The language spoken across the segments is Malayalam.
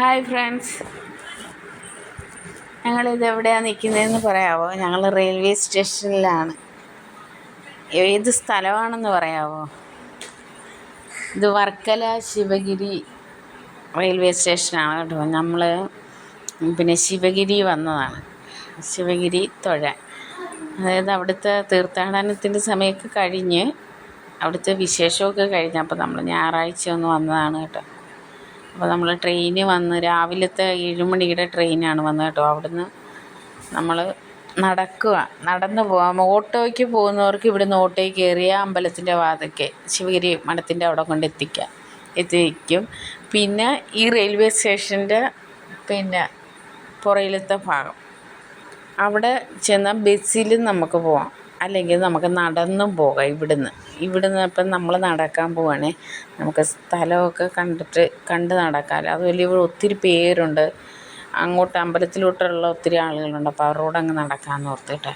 Hi friends. ഞങ്ങളിത് എവിടെയാണ് നിൽക്കുന്നതെന്ന് പറയാമോ ഞങ്ങൾ റെയിൽവേ സ്റ്റേഷനിലാണ്. ഏത് സ്ഥലമാണെന്ന് പറയാമോ ഇത് വർക്കല ശിവഗിരി റെയിൽവേ സ്റ്റേഷനാണ് കേട്ടോ. നമ്മൾ പിന്നെ ശിവഗിരി വന്നതാണ്. ശിവഗിരി തൊഴാൻ അതായത് അവിടുത്തെ തീർത്ഥാടനത്തിന്റെ സമയമൊക്കെ കഴിഞ്ഞ് അവിടുത്തെ വിശേഷമൊക്കെ കഴിഞ്ഞപ്പോൾ നമ്മൾ ഞായറാഴ്ച ഒന്ന് വന്നതാണ് കേട്ടോ. അപ്പോൾ നമ്മൾ ട്രെയിന് വന്ന് രാവിലത്തെ ഏഴുമണിയുടെ ട്രെയിനാണ് വന്നത് കേട്ടോ. അവിടുന്ന് നമ്മൾ നടക്കുക നടന്ന് പോകാം ഓട്ടോയ്ക്ക് പോകുന്നവർക്ക് ഇവിടുന്ന് ഓട്ടോയിൽ കയറിയ അമ്പലത്തിന്റെ വാതക്കെ ശിവഗിരി മഠത്തിന്റെ അവിടെ കൊണ്ട് എത്തിക്കാം. എത്തിക്കും പിന്നെ ഈ റെയിൽവേ സ്റ്റേഷന്റെ പിന്നെ പുറയിലത്തെ ഭാഗം. അവിടെ ചെന്നാൽ ബസ്സിലും നമുക്ക് പോവാം. അല്ലെങ്കിൽ നമുക്ക് നടന്നും പോകാം ഇവിടുന്ന്. ഇവിടുന്ന് ഇപ്പം നമ്മൾ നടക്കാൻ പോവുകയാണേ നമുക്ക് സ്ഥലമൊക്കെ കണ്ടിട്ട് കണ്ട് നടക്കാമല്ലോ അതുമല്ല ഇവിടെ ഒത്തിരി പേരുണ്ട്. അങ്ങോട്ട് അമ്പലത്തിലോട്ടുള്ള ഒത്തിരി ആളുകളുണ്ട്. അപ്പോൾ അവരോട് അങ്ങ് നടക്കാമെന്ന് ഓർത്തിട്ട്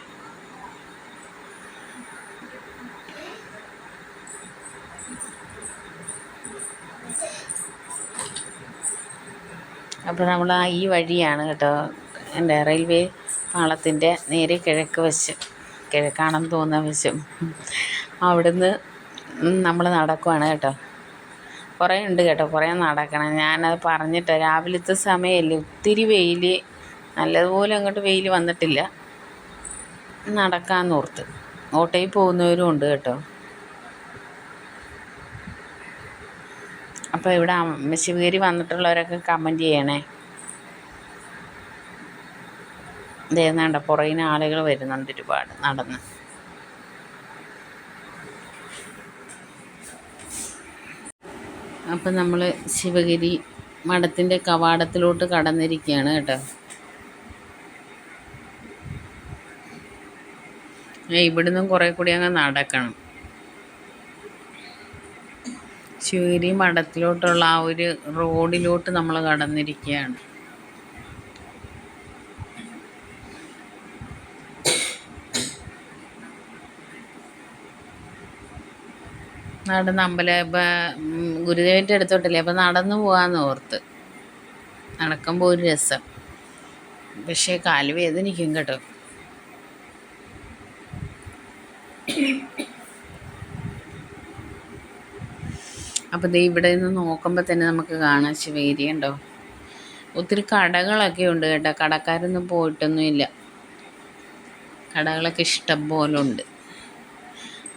അപ്പോൾ നമ്മൾ ആ ഈ വഴിയാണ് കേട്ടോ. എന്റെ റെയിൽവേ പാളത്തിന്റെ നേരെ കിഴക്ക് വശം. കിഴക്കാണെന്ന് തോന്നുന്ന വശം അവിടുന്ന് നമ്മൾ നടക്കുവാണ് കേട്ടോ. കുറേ ഉണ്ട് കേട്ടോ കുറേ നടക്കണം. ഞാനത് പറഞ്ഞിട്ട് രാവിലത്തെ സമയമല്ലേ ഒത്തിരി വെയിൽ നല്ലതുപോലെ അങ്ങോട്ട് വെയിൽ വന്നിട്ടില്ല. നടക്കാൻ ഓർത്ത്. ഓട്ടോയിൽ പോകുന്നവരും ഉണ്ട് കേട്ടോ. അപ്പോൾ ഇവിടെ ശിവഗിരി വന്നിട്ടുള്ളവരൊക്കെ കമന്റ് ചെയ്യണേ. ഇതേന്നാണ്ട പുറകിന് ആളുകൾ വരുന്നുണ്ട് ഒരുപാട് നടന്ന്. അപ്പം നമ്മൾ ശിവഗിരി മഠത്തിന്റെ കവാടത്തിലോട്ട് കടന്നിരിക്കുകയാണ് കേട്ടോ. ഇവിടുന്ന് കുറേ കൂടി അങ്ങ് നടക്കണം. ശിവഗിരി മഠത്തിലോട്ടുള്ള ആ ഒരു റോഡിലോട്ട് നമ്മൾ കടന്നിരിക്കുകയാണ്. നടന്ന് അമ്പല ഗുരുദേവന്റെ അടുത്തോട്ടല്ലേ അപ്പം നടന്നു പോകാമെന്ന് ഓർത്ത്. നടക്കുമ്പോൾ ഒരു രസം. പക്ഷേ കാൽ വേദനിക്കും കേട്ടോ. അപ്പം ദേ ഇവിടെ നിന്ന് നോക്കുമ്പോൾ തന്നെ നമുക്ക് കാണാം ശിവേരി ഉണ്ടോ ഒത്തിരി കടകളൊക്കെ ഉണ്ട് കേട്ടോ. കടക്കാരൊന്നും പോയിട്ടൊന്നുമില്ല. കടകളൊക്കെ ഇഷ്ടം പോലെ ഉണ്ട്.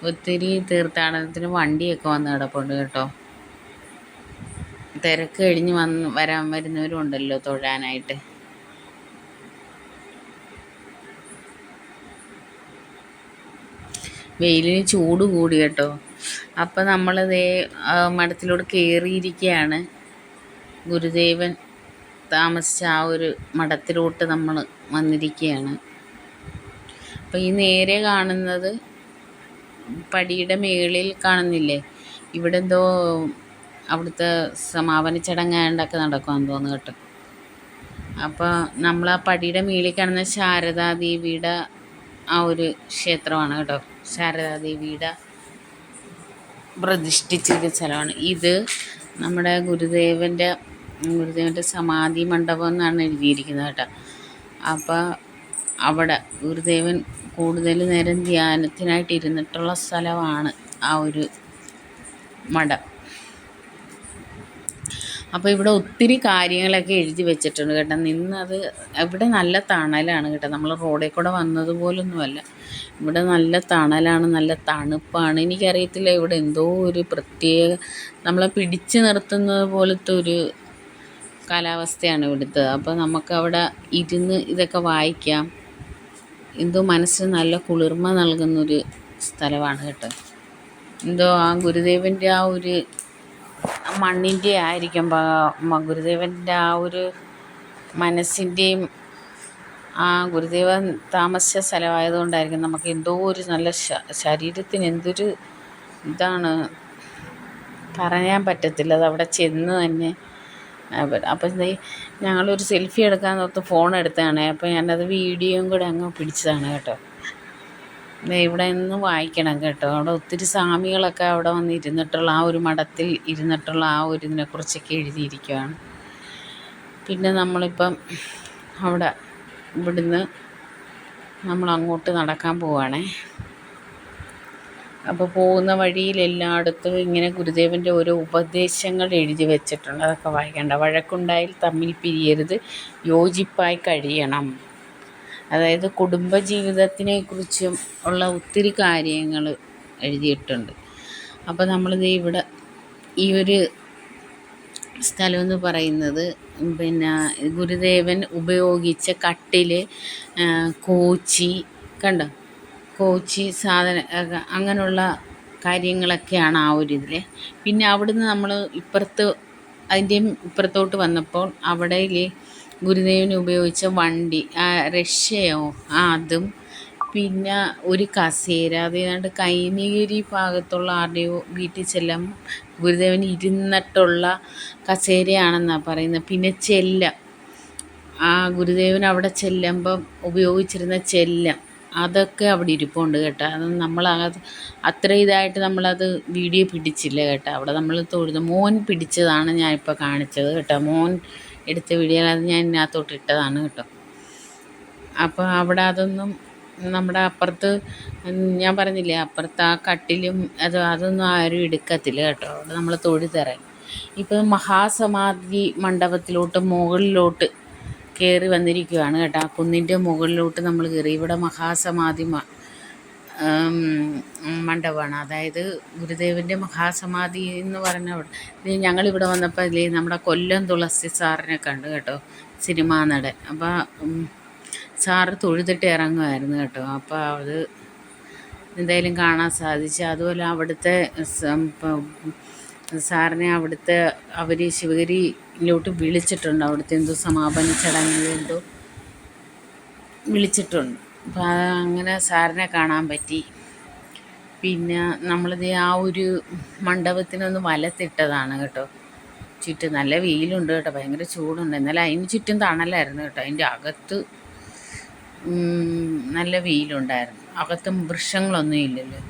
ഒത്തിരി തീർത്ഥാടനത്തിന് വണ്ടിയൊക്കെ വന്ന് കിടപ്പുണ്ട് കേട്ടോ. തിരക്ക് കഴിഞ്ഞ് വന്ന് വരാൻ വരുന്നവരും ഉണ്ടല്ലോ തൊഴാനായിട്ട്. വെയിലിന് ചൂട് കൂടി കേട്ടോ. അപ്പം നമ്മളിതേ മഠത്തിലൂടെ കയറിയിരിക്കുകയാണ് ഗുരുദേവൻ താമസിച്ച ആ ഒരു മഠത്തിലോട്ട് നമ്മൾ വന്നിരിക്കുകയാണ് അപ്പം ഈ നേരെ കാണുന്നത് പടിയുടെ മേളിൽ കാണുന്നില്ലേ? ഇവിടെ എന്തോ അവിടുത്തെ സമാപന ചടങ്ങാണ്ടൊക്കെ നടക്കുമെന്ന് തോന്നുന്നു കേട്ടോ. അപ്പോൾ നമ്മൾ ആ പടിയുടെ മേളിൽ കാണുന്ന ശാരദാദേവിയുടെ ആ ഒരു ക്ഷേത്രമാണ് കേട്ടോ. ശാരദാദേവിയുടെ പ്രതിഷ്ഠിച്ചിരിക്കുന്ന സ്ഥലമാണ്. ഇത് നമ്മുടെ ഗുരുദേവന്റെ ഗുരുദേവന്റെ സമാധി മണ്ഡപം എന്നാണ് എഴുതിയിരിക്കുന്നത് കേട്ടോ. അപ്പോൾ അവിടെ ഗുരുദേവൻ കൂടുതൽ നേരം ധ്യാനത്തിനായിട്ട് ഇരുന്നിട്ടുള്ള സ്ഥലമാണ് ആ ഒരു മഠം. അപ്പോൾ ഇവിടെ ഒത്തിരി കാര്യങ്ങളൊക്കെ എഴുതി വെച്ചിട്ടുണ്ട് കേട്ടോ. നിന്നത് ഇവിടെ നല്ല തണലാണ് കേട്ടോ. നമ്മൾ റോഡിൽ കൂടെ വന്നതുപോലൊന്നുമല്ല ഇവിടെ നല്ല തണലാണ് നല്ല തണുപ്പാണ്. എനിക്കറിയത്തില്ല ഇവിടെ എന്തോ ഒരു പ്രത്യേക നമ്മളെ പിടിച്ചു നിർത്തുന്നത് പോലത്തെ ഒരു കാലാവസ്ഥയാണ് ഇവിടുത്തെ. അപ്പോൾ നമുക്കവിടെ ഇരുന്ന് ഇതൊക്കെ വായിക്കാം. എന്തോ മനസ്സിന് നല്ല കുളിർമ നൽകുന്നൊരു സ്ഥലമാണ് കേട്ടോ. എന്തോ ആ ഗുരുദേവന്റെ ആ ഒരു മണ്ണിന്റെ ആയിരിക്കും ഗുരുദേവന്റെ ആ ഒരു മനസ്സിന്റെയും ആ ഗുരുദേവൻ താമസിച്ച സ്ഥലമായതുകൊണ്ടായിരിക്കും നമുക്ക് എന്തോ ഒരു നല്ല ശരീരത്തിന് എന്തൊരു ഇതാണ്. പറയാൻ പറ്റത്തില്ല. അത് അവിടെ ചെന്ന് തന്നെ അപ്പം ഇത് ഞങ്ങളൊരു സെൽഫി എടുക്കാൻ ഓർത്ത് ഫോൺ എടുത്തതാണ് അപ്പോൾ ഞാനത് വീഡിയോയും കൂടെ അങ്ങ് പിടിച്ചതാണ് കേട്ടോ. ഇവിടെ നിന്ന് വായിക്കണം കേട്ടോ. അവിടെ ഒത്തിരി സ്വാമികളൊക്കെ അവിടെ വന്ന് ഇരുന്നിട്ടുള്ള ആ ഒരു മഠത്തിൽ ഇരുന്നിട്ടുള്ള ആ ഒരു ഇതിനെക്കുറിച്ചൊക്കെ എഴുതിയിരിക്കുകയാണ് പിന്നെ നമ്മളിപ്പം അവിടെ ഇവിടുന്ന് നമ്മൾ അങ്ങോട്ട് നടക്കാൻ പോവുകയാണേ അപ്പോൾ പോകുന്ന വഴിയിൽ എല്ലായിടത്തും ഇങ്ങനെ ഗുരുദേവന്റെ ഓരോ ഉപദേശങ്ങൾ എഴുതി വെച്ചിട്ടുണ്ട്. അതൊക്കെ വായിക്കേണ്ട. വഴക്കുണ്ടായാൽ തമ്മിൽ പിരിയരുത്. യോജിപ്പായി കഴിയണം. അതായത് കുടുംബജീവിതത്തിനെ കുറിച്ചും ഉള്ള ഒത്തിരി കാര്യങ്ങൾ എഴുതിയിട്ടുണ്ട്. അപ്പോൾ നമ്മളിത് ഇവിടെ ഈ ഒരു സ്ഥലം എന്ന് പറയുന്നത് പിന്നെ ഗുരുദേവൻ ഉപയോഗിച്ച കട്ടിൽ കോച്ചി കണ്ടോ? കോച്ചി സാധന അങ്ങനെയുള്ള കാര്യങ്ങളൊക്കെയാണ് ആ ഒരു ഇതിൽ പിന്നെ അവിടുന്ന് നമ്മൾ ഇപ്പുറത്ത് അതിന്റെയും ഇപ്പുറത്തോട്ട് വന്നപ്പോൾ അവിടെ ഗുരുദേവന് ഉപയോഗിച്ച വണ്ടി ആ റഷ്യയോ ആ അതും. പിന്നെ ഒരു കസേര അതേതാണ്ട് കൈനീരി ഭാഗത്തുള്ള ആരുടെയോ വീട്ടിൽ ചെല്ലാം ഗുരുദേവൻ ഇരുന്നിട്ടുള്ള കസേരയാണെന്നാണ് പറയുന്നത്. പിന്നെ ചെല്ലം. ആ ഗുരുദേവൻ അവിടെ ചെല്ലുമ്പം ഉപയോഗിച്ചിരുന്ന ചെല്ലം. അതൊക്കെ അവിടെ ഇരിപ്പുണ്ട് കേട്ടോ. അത് നമ്മൾ അത്ര ഇതായിട്ട് നമ്മളത് വീഡിയോ പിടിച്ചില്ല കേട്ടോ. അവിടെ നമ്മൾ തൊഴുത് മോൻ പിടിച്ചതാണ് ഞാനിപ്പോൾ കാണിച്ചത് കേട്ടോ. മോൻ എടുത്ത വീഡിയോ അത് ഞാൻ ഇതിനകത്തോട്ട് ഇട്ടതാണ് കേട്ടോ. അപ്പോൾ അവിടെ അതൊന്നും നമ്മുടെ അപ്പുറത്ത് ഞാൻ പറഞ്ഞില്ലേ അപ്പുറത്ത് ആ കട്ടിലും അത് അതൊന്നും ആരും എടുക്കത്തില്ല കേട്ടോ. അവിടെ നമ്മൾ തൊഴുതിറങ്ങി ഇപ്പം മഹാസമാധി മണ്ഡപത്തിലോട്ട് മുകളിലോട്ട് കയറി വന്നിരിക്കുകയാണ് കേട്ടോ. ആ കുന്നിന്റെ മുകളിലോട്ട് നമ്മൾ കയറി ഇവിടെ മഹാസമാധി മണ്ഡപമാണ്. അതായത് ഗുരുദേവന്റെ മഹാസമാധി എന്ന് പറഞ്ഞ ഞങ്ങളിവിടെ വന്നപ്പോൾ ഇല്ലേ നമ്മുടെ കൊല്ലം തുളസി സാറിനെ കണ്ടു കേട്ടോ. സിനിമാ നടൻ. അപ്പോൾ സാറ് തൊഴുതിട്ട് ഇറങ്ങുമായിരുന്നു കേട്ടോ. അപ്പോൾ അത് എന്തായാലും കാണാൻ സാധിച്ചു. അതുപോലെ അവിടുത്തെ സാറിനെ അവിടുത്തെ അവർ ശിവഗിരിയിലോട്ട് വിളിച്ചിട്ടുണ്ട്. അവിടുത്തെ എന്തോ സമാപന ചടങ്ങിൽ എന്തോ വിളിച്ചിട്ടുണ്ട്. അപ്പം അങ്ങനെ സാറിനെ കാണാൻ പറ്റി. പിന്നെ നമ്മളിത് ആ ഒരു മണ്ഡപത്തിനൊന്ന് വലത്തിട്ടതാണ് കേട്ടോ. ചുറ്റും നല്ല വെയിലുണ്ട് കേട്ടോ. ഭയങ്കര ചൂടുണ്ട്. എന്നാലും അതിന് ചുറ്റും തണലായിരുന്നു കേട്ടോ. അതിന്റെ അകത്ത് നല്ല വെയിലുണ്ടായിരുന്നു. അകത്തും വൃക്ഷങ്ങളൊന്നും ഇല്ലല്ലോ.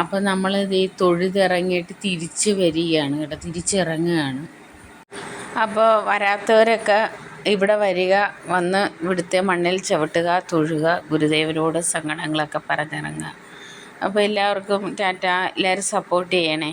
അപ്പം നമ്മളിത് ഈ തൊഴുതിറങ്ങിയിട്ട് തിരിച്ച് വരികയാണ് കേട്ടോ. തിരിച്ചിറങ്ങുകയാണ്. അപ്പോൾ വരാത്തവരൊക്കെ ഇവിടെ വരിക വന്ന് ഇവിടുത്തെ മണ്ണിൽ ചവിട്ടുക തൊഴുക ഗുരുദേവരോട് സങ്കടങ്ങളൊക്കെ പറഞ്ഞിറങ്ങുക. അപ്പോൾ എല്ലാവർക്കും ടാറ്റ എല്ലാവരും സപ്പോർട്ട് ചെയ്യണേ.